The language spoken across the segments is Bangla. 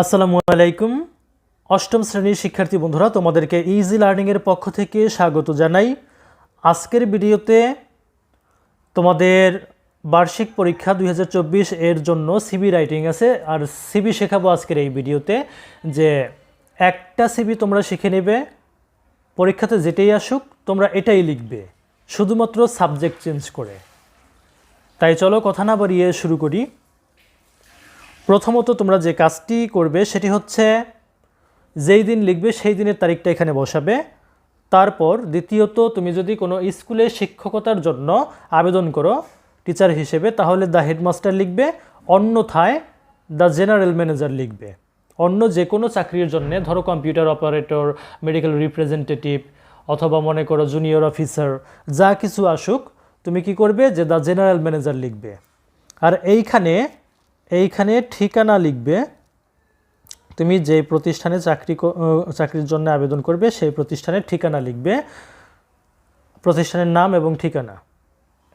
আসসালামু আলাইকুম। অষ্টম শ্রেণির শিক্ষার্থী বন্ধুরা, তোমাদেরকে ইজি লার্নিংয়ের পক্ষ থেকে স্বাগত জানাই। আজকের ভিডিওতে তোমাদের বার্ষিক পরীক্ষা দু হাজার চব্বিশ এর জন্য সিবি রাইটিং আছে, আর সিবি শেখাবো আজকের এই ভিডিওতে যে একটা সিবি তোমরা শিখে নেবে, পরীক্ষাতে যেটাই আসুক, তোমরা এটাই লিখবে, শুধুমাত্র সাবজেক্ট চেঞ্জ করে। তাই চলো কথা না বাড়িয়ে শুরু করি। প্রথমত তোমরা যে কাজটি করবে সেটি হচ্ছে যেই দিন লিখবে সেই দিনের তারিখটা এখানে বসাবে। তারপর দ্বিতীয়ত তুমি যদি কোনো স্কুলে শিক্ষকতার জন্য আবেদন করো টিচার হিসেবে, তাহলে দ্য হেডমাস্টার লিখবে, অন্যথায় দ্য জেনারেল ম্যানেজার লিখবে। অন্য যে কোনো চাকরির জন্য, ধরো কম্পিউটার অপারেটর, মেডিকেল রিপ্রেজেন্টেটিভ অথবা মনে করো জুনিয়র অফিসার, যা কিছু আসুক, তুমি কি করবে যে দ্য জেনারেল ম্যানেজার লিখবে। আর এইখানে এইখানে ঠিকানা লিখবে, তুমি যে প্রতিষ্ঠানে চাকরি চাকরির জন্য আবেদন করবে, সেই প্রতিষ্ঠানের ঠিকানা লিখবে, প্রতিষ্ঠানের নাম এবং ঠিকানা।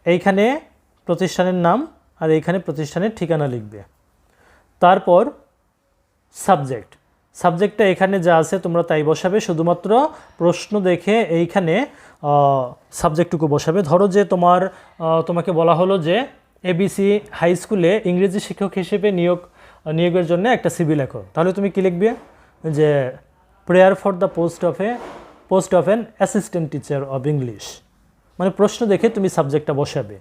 এইখানে প্রতিষ্ঠানের নাম আর এইখানে প্রতিষ্ঠানের ঠিকানা লিখবে। তারপর সাবজেক্ট। সাবজেক্টটা এখানে যা আছে তোমরা তাই বসাবে, শুধুমাত্র প্রশ্ন দেখে এইখানে সাবজেক্টটুকু বসাবে। ধরো যে তোমার তোমাকে বলা হলো যে এবিসি হাই স্কুলে ইংরেজি শিক্ষক হিসেবে নিয়োগ, নিয়োগের জন্য একটা সিবি লেখো। তাহলে তুমি কি লিখবে? যে prayer for the post of a post of an assistant teacher of English মানে প্রশ্ন দেখে তুমি সাবজেক্টটা বসাবে।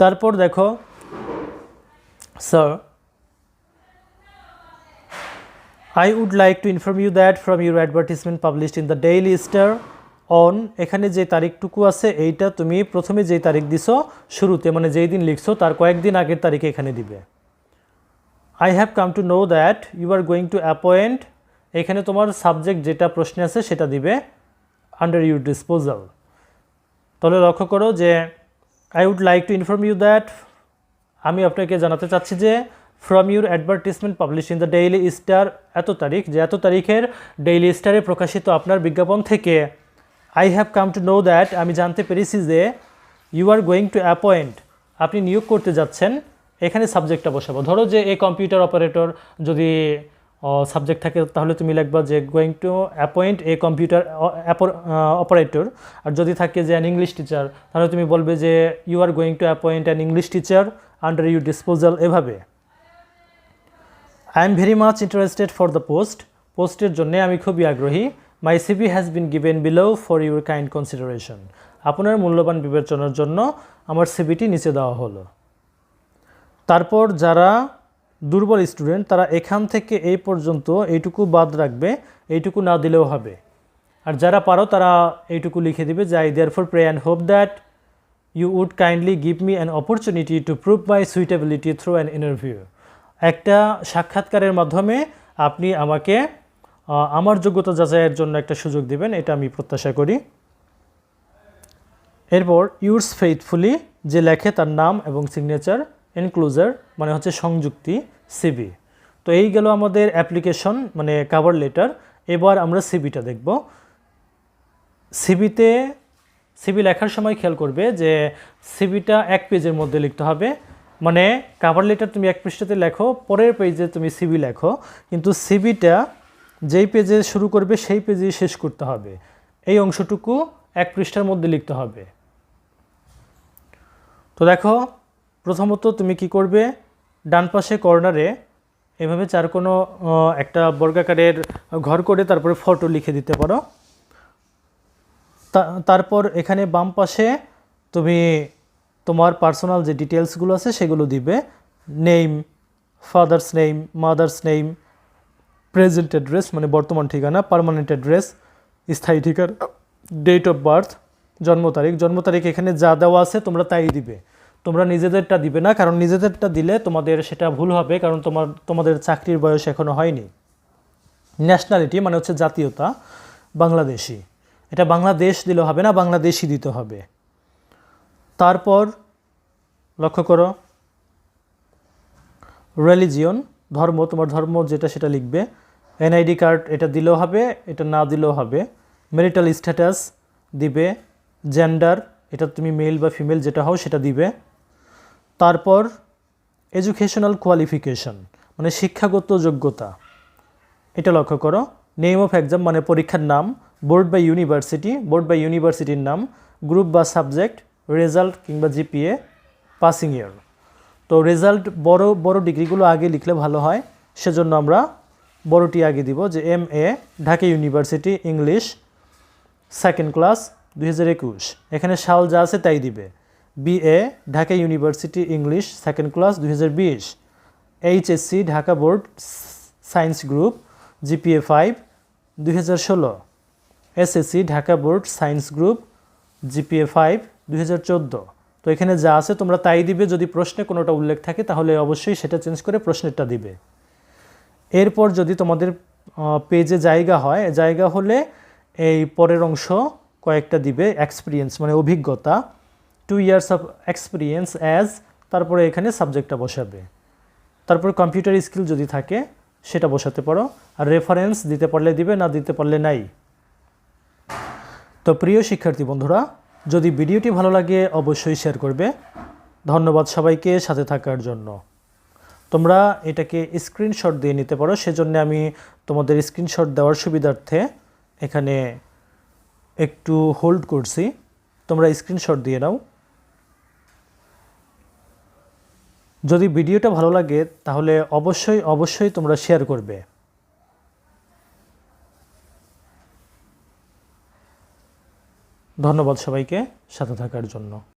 তারপর দেখো sir I would like to inform you that from your advertisement published in the Daily Star on, এখানে যে তারিখটুকু আছে, এইটা তুমি প্রথমে যেই তারিখ দিছো শুরুতে মানে যেই দিন লিখছো, তার কয়েকদিন আগের তারিখে এখানে দিবে। I have come to know that you are going to appoint এখানে তোমার সাবজেক্ট যেটা প্রশ্নে আছে সেটা দিবে আন্ডার ইউর ডিসপোজাল তাহলে লক্ষ্য করো যে I would like to inform you that আমি আপনাকে জানাতে চাচ্ছি যে from your advertisement publish in the Daily Star এত তারিখ, যে এত তারিখের ডেইলি স্টারে প্রকাশিত আপনার বিজ্ঞাপন থেকে I have come to know that আমি জানতে পেরেছি যে you are going to appoint আপনি নিয়োগ করতে যাচ্ছেন, এখানে সাবজেক্টটা বসাবো। ধরো যে এই কম্পিউটার অপারেটর যদি সাবজেক্ট থাকে, তাহলে তুমি লিখবা যে going to appoint a computer operator আর যদি থাকে যে অ্যান ইংলিশ টিচার তাহলে তুমি বলবে যে you are going to appoint an English teacher under you disposal এভাবে। I am very much interested for the post পোস্টের জন্য আমি খুবই আগ্রহী। My CV has been given below for your kind consideration আপনার মূল্যবান বিবেচনার জন্য আমার সিভিটি নিচে দেওয়া হলো। তারপর যারা দুর্বল স্টুডেন্ট, তারা এখান থেকে এই পর্যন্ত এইটুকু বাদ রাখবে, এইটুকু না দিলেও হবে। আর যারা পারো, তারা এইটুকু লিখে দিবে যে I therefore pray and hope that you would kindly give me an opportunity to prove my suitability through an interview একটা সাক্ষাৎকারের মাধ্যমে আপনি আমাকে আমার যোগ্যতা যাচাইয়ের জন্য একটা সুযোগ দিবেন, এটা আমি প্রত্যাশা করি। এরপর ইউর্স ফেইথফুলি যে লেখে তার নাম এবং সিগনেচার এনক্লোজার মানে হচ্ছে সংযুক্তি সিবি তো এই গেল আমাদের অ্যাপ্লিকেশন মানে কাভার লেটার এবার আমরা সিবিটা দেখব। সিবিতে সিবি লেখার সময় খেয়াল করবে যে সিবিটা এক পেজের মধ্যে লিখতে হবে। মানে কাভার লেটার তুমি এক পৃষ্ঠাতে লেখো, পরের পেজে তুমি সিবি লেখো। কিন্তু সিবিটা যেই পেজে শুরু করবে, সেই পেজেই শেষ করতে হবে। এই অংশটুকু এক পৃষ্ঠার মধ্যে লিখতে হবে। তো দেখো, প্রথমত তুমি কি করবে? ডান পাশে কর্নারে এভাবে চার কোনো একটা বর্গাকারের ঘর করে তারপরে ফটো লিখে দিতে পারো। তারপর এখানে বাম পাশে তুমি তোমার পার্সোনাল যে ডিটেলসগুলো আছে, সেগুলো দিবে। Name father's name mother's name present address মানে বর্তমান ঠিকানা পার্মানেন্ট অ্যাড্রেস স্থায়ী ঠিকানা ডেট অফ বার্থ জন্ম তারিখ। জন্ম তারিখ এখানে যা দেওয়া আছে তোমরা তাই দিবে। তোমরা নিজেদেরটা দিবে না, কারণ নিজেদেরটা দিলে তোমাদের সেটা ভুল হবে, কারণ তোমার, তোমাদের চাকরির বয়স এখনও হয়নি। ন্যাশনালিটি মানে হচ্ছে জাতীয়তা, বাংলাদেশি। এটা বাংলাদেশ দিলে হবে না, বাংলাদেশি দিতে হবে। তারপর লক্ষ্য করো রিলিজিয়ন ধর্ম, তোমার ধর্ম যেটা সেটা লিখবে। এনআইডি কার্ড এটা দিলেও হবে, এটা না দিলেও হবে। মেরিটাল স্ট্যাটাস দিবে জেন্ডার এটা তুমি মেল বা ফিমেল যেটা হও সেটা দিবে। তারপর এডুকেশনাল কোয়ালিফিকেশন মানে শিক্ষাগত যোগ্যতা। এটা লক্ষ্য করো নেম অফ এক্সাম মানে পরীক্ষার নাম বোর্ড বা ইউনিভার্সিটি বোর্ড বা ইউনিভার্সিটির নাম গ্রুপ বা সাবজেক্ট রেজাল্ট কিংবা জিপিএ পাসিং ইয়ার তো রেজাল্ট বড় বড় ডিগ্রিগুলো আগে লিখলে ভালো হয়, সেজন্য আমরা বড়টি আগে দিব যে M A Dhaka university English second class দুই এখানে সাল যা আছে তাই দিবে। B A Dhaka university English second class দুই হাজার বিশ। HSC Dhaka board science group GPA five দুই হাজার ষোলো। SSC Dhaka board science group GPA five দুই হাজার চোদ্দ। তো এখানে যা আছে তোমরা তাই দিবে। যদি প্রশ্নে কোনোটা উল্লেখ থাকে তাহলে অবশ্যই সেটা চেঞ্জ করে প্রশ্নেরটা দিবে। এরপর যদি তোমাদের পেজে জায়গা হয়, জায়গা হলে এই পরের অংশ কয়েকটা দিবে এক্সপিরিয়েন্স মানে অভিজ্ঞতা two years of experience as তারপরে এখানে সাবজেক্টটা বসাবে। তারপর কম্পিউটার স্কিল যদি থাকে, সেটা বসাতে পারো। আর রেফারেন্স দিতে পারলে দিবে, না দিতে পারলে নাই। তো প্রিয় শিক্ষার্থী বন্ধুরা, যদি ভিডিওটি ভালো লাগে, অবশ্যই শেয়ার করবে। ধন্যবাদ সবাইকে সাথে থাকার জন্য। তোমরা এটাকে স্ক্রিনশট দিয়ে নিতে পারো। সেজন্য আমি তোমাদের স্ক্রিনশট দেওয়ার সুবিধার্থে এখানে একটু হোল্ড করছি। তোমরা স্ক্রিনশট দিয়ে নাও। যদি ভিডিওটা ভালো লাগে, তাহলে অবশ্যই অবশ্যই তোমরা শেয়ার করবে। ধন্যবাদ সবাইকে, সাথে থাকার জন্য।